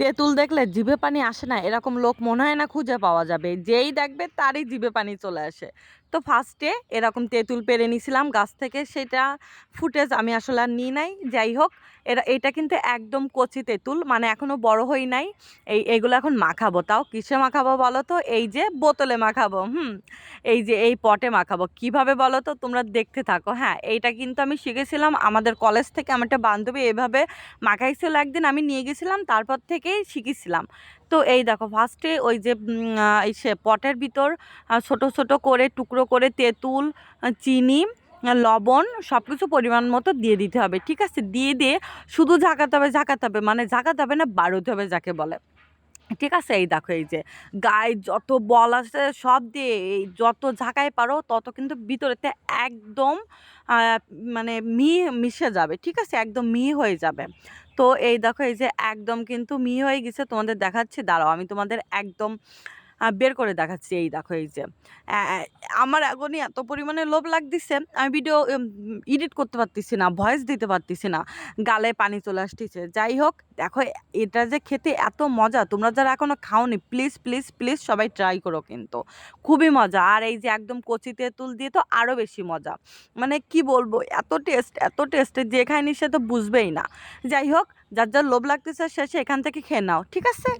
তেঁতুল দেখলে জিভে পানি আসে না, এরকম লোক মনে হয় না খুঁজে পাওয়া যাবে। যেই দেখবে তারই জিভে পানি চলে আসে। তো ফার্স্টে এরকম তেঁতুল পেরে নিয়েছিলাম গাছ থেকে সেটা ফুটেজ আমি আসলে আর নিই নাই। যাই হোক এরা, এটা কিন্তু একদম কচি তেঁতুল মানে এখনও বড় হই নাই। এই, এগুলো এখন মাখাবো, তাও কিসে মাখাবো বলো তো? এই যে বোতলে মাখাবো, হুম? এই যে এই পটে মাখাবো। কীভাবে বলো তো? তোমরা দেখতে থাকো হ্যাঁ? এইটা কিন্তু আমি শিখেছিলাম আমাদের কলেজ থেকে আমার একটা বান্ধবী এভাবে মাখাইছিল একদিন, আমি নিয়ে গেছিলাম, তারপর থেকেই শিখেছিলাম। তো এই দেখো ফার্স্টে ওই যে এই সে পটের ভিতর ছোট ছোট করে টুকরো করে তেঁতুল চিনি লবণ সব কিছু পরিমাণ মতো দিয়ে দিতে হবে, ঠিক আছে? দিয়ে দিয়ে শুধু ঝাঁকাতে হবে ঝাঁকাতে হবে মানে ঝাঁকাতে হবে না, বাড়তে হবে যাকে বলে। ঠিক আছে? এই দেখো, এই যে গায়ে যত বল আছে সব দিয়ে এই যত ঝাঁকায় পারো, তত কিন্তু ভিতরেতে একদম মানে মি মিশে যাবে, ঠিক আছে? একদম মি হয়ে যাবে। তো এই দেখো, এই যে একদম কিন্তু মি হয়ে গেছে, তোমাদের দেখাচ্ছি। দাঁড়াও, আমি তোমাদের একদম বের করে দেখাচ্ছি। এই দেখো, এই যে। আমার এখনই এত পরিমাণে লোভ লাগতেছে, আমি ভিডিও এডিট করতে পারতেছি না ভয়েস দিতে পারতেছি না, গালে পানি চলে আসতেছে। যাই হোক, দেখো, এটা যে খেতে এত মজা, তোমরা যারা এখনও খাওনি প্লিজ প্লিজ প্লিজ সবাই ট্রাই করো কিন্তু। খুবই মজা। আর এই যে একদম কচি তেঁতুল দিয়ে তো আরও বেশি মজা। মানে কি বলব, এত টেস্ট এত টেস্ট যে খায়নি সে তো বুঝবেই না। যাই হোক, যার যার লোভ লাগতেছে সে এখান থেকে খেয়ে নাও, ঠিক আছে?